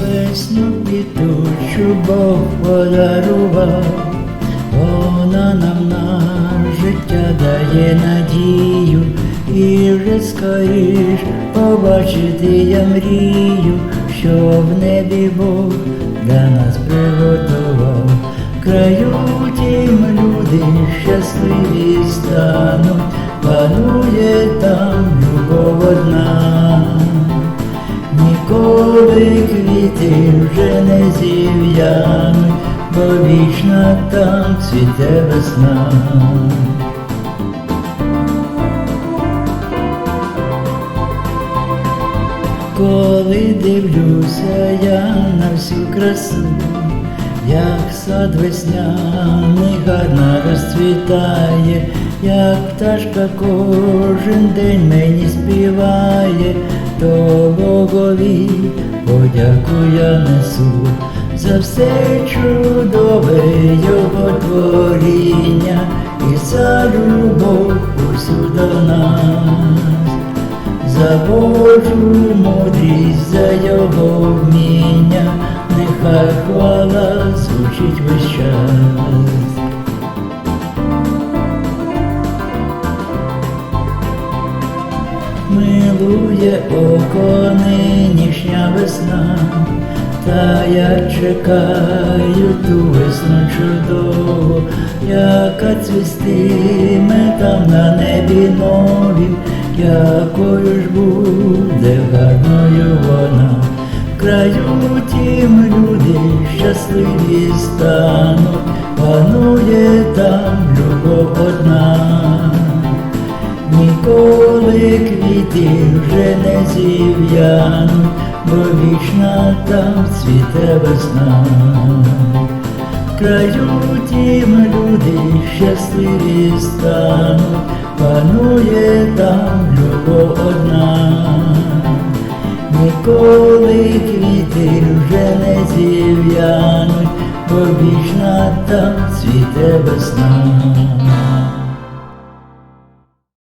Весну квітучу Бог подарував, вона нам на життя дає надію, і вже скоріш побачити я мрію, що в небі Бог для нас приготував. Краю тім люди щасливі стануть, панує там Ніколи квіти вже не зів'януть, бо вічна там цвіте весна. Коли дивлюся я на всю красу, як сад весняний гарно розцвітає, як пташка кожен день мені співає, то Богові подяку я несу за все чудове його творіння і за любов усю до нас за Божу мудрість, за його вміння, нехай хвала звучить весь час. Милує око весна, та я чекаю ту весну чудову, яка цвістиме там на небі нові, якою ж буде гарною вона. В краю тім люди щасливі стануть, панує там любов одна. Квіти вже не зів'януть, бо вічна там цвіте весна. Краю тім люди щасливі стануть, панує там любов одна. Ніколи квіти вже не зів'януть, бо вічна там цвіте весна.